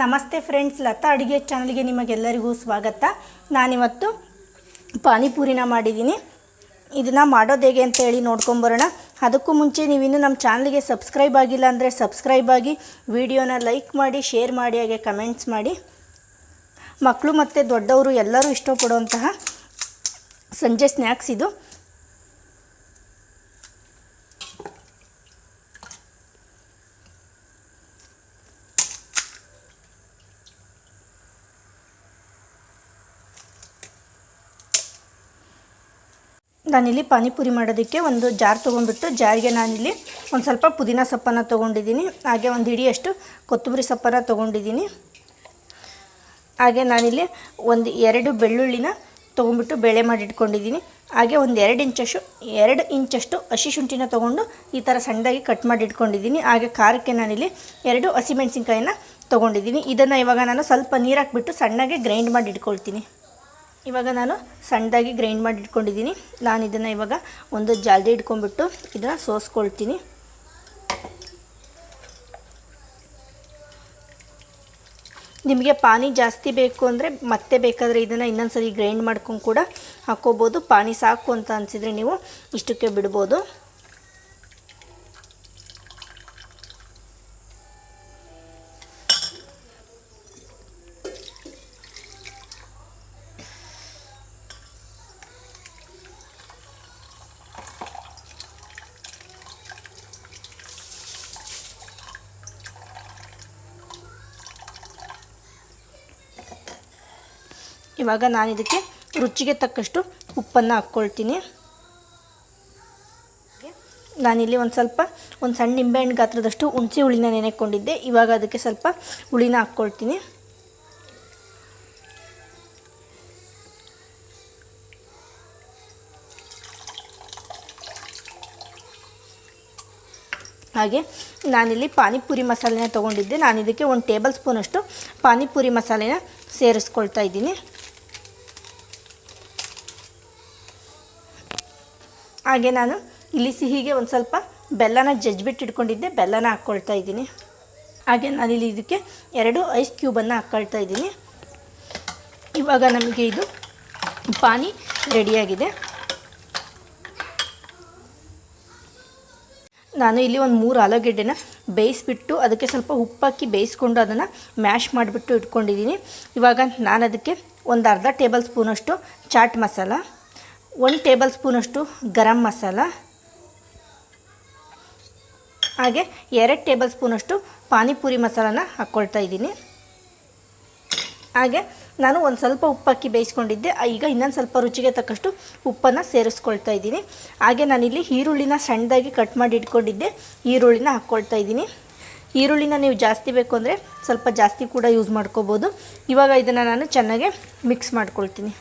ನಮಸ್ತೆ ಫ್ರೆಂಡ್ಸ್, ಲತಾ ಅಡುಗೆ ಚಾನಲ್ಗೆ ನಿಮಗೆಲ್ಲರಿಗೂ ಸ್ವಾಗತ. ನಾನಿವತ್ತು ಪಾನಿಪುರಿನ ಮಾಡಿದ್ದೀನಿ. ಇದನ್ನು ಮಾಡೋದು ಹೇಗೆ ಅಂತ ಹೇಳಿ ನೋಡ್ಕೊಂಬರೋಣ. ಅದಕ್ಕೂ ಮುಂಚೆ ನೀವಿನ್ನೂ ನಮ್ಮ ಚಾನಲ್ಗೆ ಸಬ್ಸ್ಕ್ರೈಬ್ ಆಗಿಲ್ಲ ಅಂದರೆ ಸಬ್ಸ್ಕ್ರೈಬ್ ಆಗಿ ವಿಡಿಯೋನ ಲೈಕ್ ಮಾಡಿ, ಶೇರ್ ಮಾಡಿ, ಹಾಗೆ ಕಮೆಂಟ್ಸ್ ಮಾಡಿ. ಮಕ್ಕಳು ಮತ್ತು ದೊಡ್ಡವರು ಎಲ್ಲರೂ ಇಷ್ಟಪಡುವಂತಹ ಸಂಜೆ ಸ್ನ್ಯಾಕ್ಸ್ ಇದು. ನಾನಿಲ್ಲಿ ಪಾನಿಪುರಿ ಮಾಡೋದಕ್ಕೆ ಒಂದು ಜಾರ್ ತೊಗೊಂಡ್ಬಿಟ್ಟು ಜಾರಿಗೆ ನಾನಿಲ್ಲಿ ಒಂದು ಸ್ವಲ್ಪ ಪುದೀನ ಸೊಪ್ಪನ್ನು ತೊಗೊಂಡಿದ್ದೀನಿ. ಹಾಗೆ ಒಂದು ಹಿಡಿಯಷ್ಟು ಕೊತ್ತಂಬರಿ ಸೊಪ್ಪನ್ನು ತೊಗೊಂಡಿದ್ದೀನಿ. ಹಾಗೆ ನಾನಿಲ್ಲಿ ಒಂದು ಎರಡು ಬೆಳ್ಳುಳ್ಳಿನ ತೊಗೊಂಡ್ಬಿಟ್ಟು ಬೇಳೆ ಮಾಡಿ ಇಟ್ಕೊಂಡಿದ್ದೀನಿ ಹಾಗೆ ಒಂದು ಎರಡು ಇಂಚಷ್ಟು ಎರಡು ಇಂಚಷ್ಟು ಹಸಿ ಶುಂಠಿನ ತೊಗೊಂಡು ಈ ಥರ ಸಣ್ಣದಾಗಿ ಕಟ್ ಮಾಡಿ ಇಟ್ಕೊಂಡಿದ್ದೀನಿ ಹಾಗೆ ಖಾರಕ್ಕೆ ನಾನಿಲ್ಲಿ ಎರಡು ಹಸಿಮೆಣಸಿನ್ಕಾಯಿನ ತೊಗೊಂಡಿದ್ದೀನಿ. ಇದನ್ನು ಇವಾಗ ನಾನು ಸ್ವಲ್ಪ ನೀರು ಹಾಕ್ಬಿಟ್ಟು ಸಣ್ಣಗೆ ಗ್ರೈಂಡ್ ಮಾಡಿ ಇಟ್ಕೊಳ್ತೀನಿ ಇವಾಗ ನಾನು ಸಣ್ಣದಾಗಿ ಗ್ರೈಂಡ್ ಮಾಡಿ ಇಟ್ಕೊಂಡಿದ್ದೀನಿ. ನಾನು ಇದನ್ನು ಇವಾಗ ಒಂದು ಜಾಲ್ದಿ ಇಟ್ಕೊಂಡ್ಬಿಟ್ಟು ಇದನ್ನು ಸೋಸ್ಕೊಳ್ತೀನಿ. ನಿಮಗೆ ಪಾನಿ ಜಾಸ್ತಿ ಬೇಕು ಅಂದರೆ ಮತ್ತೆ ಬೇಕಾದರೆ ಇದನ್ನು ಇನ್ನೊಂದ್ಸರಿ ಗ್ರೈಂಡ್ ಮಾಡ್ಕೊಂಡು ಕೂಡ ಹಾಕ್ಕೋಬೋದು. ಪಾನಿ ಸಾಕು ಅಂತ ಅನಿಸಿದರೆ ನೀವು ಇಷ್ಟಕ್ಕೆ ಬಿಡ್ಬೋದು. ಇವಾಗ ನಾನು ಇದಕ್ಕೆ ರುಚಿಗೆ ತಕ್ಕಷ್ಟು ಉಪ್ಪನ್ನು ಹಾಕ್ಕೊಳ್ತೀನಿ. ನಾನಿಲ್ಲಿ ಒಂದು ಸ್ವಲ್ಪ ಒಂದು ಸಣ್ಣ ನಿಂಬೆಹಣ್ಣು ಗಾತ್ರದಷ್ಟು ಹುಣಸೆ ಹುಳಿನ ನೆನೆಕೊಂಡಿದ್ದೆ. ಇವಾಗ ಅದಕ್ಕೆ ಸ್ವಲ್ಪ ಹುಳಿನ ಹಾಕ್ಕೊಳ್ತೀನಿ. ಹಾಗೆ ನಾನಿಲ್ಲಿ ಪಾನಿಪುರಿ ಮಸಾಲೆನ ತೊಗೊಂಡಿದ್ದೆ. ನಾನು ಇದಕ್ಕೆ ಒಂದು ಟೇಬಲ್ ಸ್ಪೂನಷ್ಟು ಪಾನಿಪುರಿ ಮಸಾಲೆನ ಸೇರಿಸ್ಕೊಳ್ತಾ ಇದ್ದೀನಿ. ಹಾಗೆ ನಾನು ಇಲ್ಲಿ ಸಿಹಿಗೆ ಒಂದು ಸ್ವಲ್ಪ ಬೆಲ್ಲನ ಜಜ್ಬಿಟ್ಟು ಇಟ್ಕೊಂಡಿದ್ದೆ ಬೆಲ್ಲನ ಹಾಕ್ಕೊಳ್ತಾ ಇದ್ದೀನಿ. ಹಾಗೆ ನಾನಿಲ್ಲಿ ಇದಕ್ಕೆ ಎರಡು ಐಸ್ ಕ್ಯೂಬನ್ನು ಹಾಕ್ಕೊಳ್ತಾ ಇದ್ದೀನಿ. ಇವಾಗ ನಮಗೆ ಇದು ಪಾನಿ ರೆಡಿಯಾಗಿದೆ. ನಾನು ಇಲ್ಲಿ ಒಂದು ಮೂರು ಆಲೂಗೆಡ್ಡೆನ ಬೇಯಿಸ್ಬಿಟ್ಟು ಅದಕ್ಕೆ ಸ್ವಲ್ಪ ಉಪ್ಪಾಕಿ ಬೇಯಿಸ್ಕೊಂಡು ಅದನ್ನು ಮ್ಯಾಶ್ ಮಾಡಿಬಿಟ್ಟು ಇಟ್ಕೊಂಡಿದ್ದೀನಿ. ಇವಾಗ ನಾನು ಅದಕ್ಕೆ ಒಂದು ಅರ್ಧ ಟೇಬಲ್ ಸ್ಪೂನಷ್ಟು ಚಾಟ್ ಮಸಾಲ ಒಂದು ಟೇಬಲ್ ಸ್ಪೂನಷ್ಟು ಗರಂ ಮಸಾಲ, ಹಾಗೆ ಎರಡು ಟೇಬಲ್ ಸ್ಪೂನಷ್ಟು ಪಾನಿಪುರಿ ಮಸಾಲಾನ ಹಾಕ್ಕೊಳ್ತಾ ಇದ್ದೀನಿ. ಹಾಗೆ ನಾನು ಒಂದು ಸ್ವಲ್ಪ ಉಪ್ಪಾಕಿ ಬೇಯಿಸ್ಕೊಂಡಿದ್ದೆ, ಈಗ ಇನ್ನೊಂದು ಸ್ವಲ್ಪ ರುಚಿಗೆ ತಕ್ಕಷ್ಟು ಉಪ್ಪನ್ನು ಸೇರಿಸ್ಕೊಳ್ತಾ ಇದ್ದೀನಿ. ಹಾಗೆ ನಾನಿಲ್ಲಿ ಈರುಳ್ಳಿನ ಸಣ್ಣದಾಗಿ ಕಟ್ ಮಾಡಿ ಇಟ್ಕೊಂಡಿದ್ದೆ, ಈರುಳ್ಳಿನ ಹಾಕ್ಕೊಳ್ತಾ ಇದ್ದೀನಿ. ಈರುಳ್ಳಿನ ನೀವು ಜಾಸ್ತಿ ಬೇಕು ಅಂದರೆ ಸ್ವಲ್ಪ ಜಾಸ್ತಿ ಕೂಡ ಯೂಸ್ ಮಾಡ್ಕೋಬೋದು. ಇವಾಗ ಇದನ್ನು ನಾನು ಚೆನ್ನಾಗೆ ಮಿಕ್ಸ್ ಮಾಡ್ಕೊಳ್ತೀನಿ.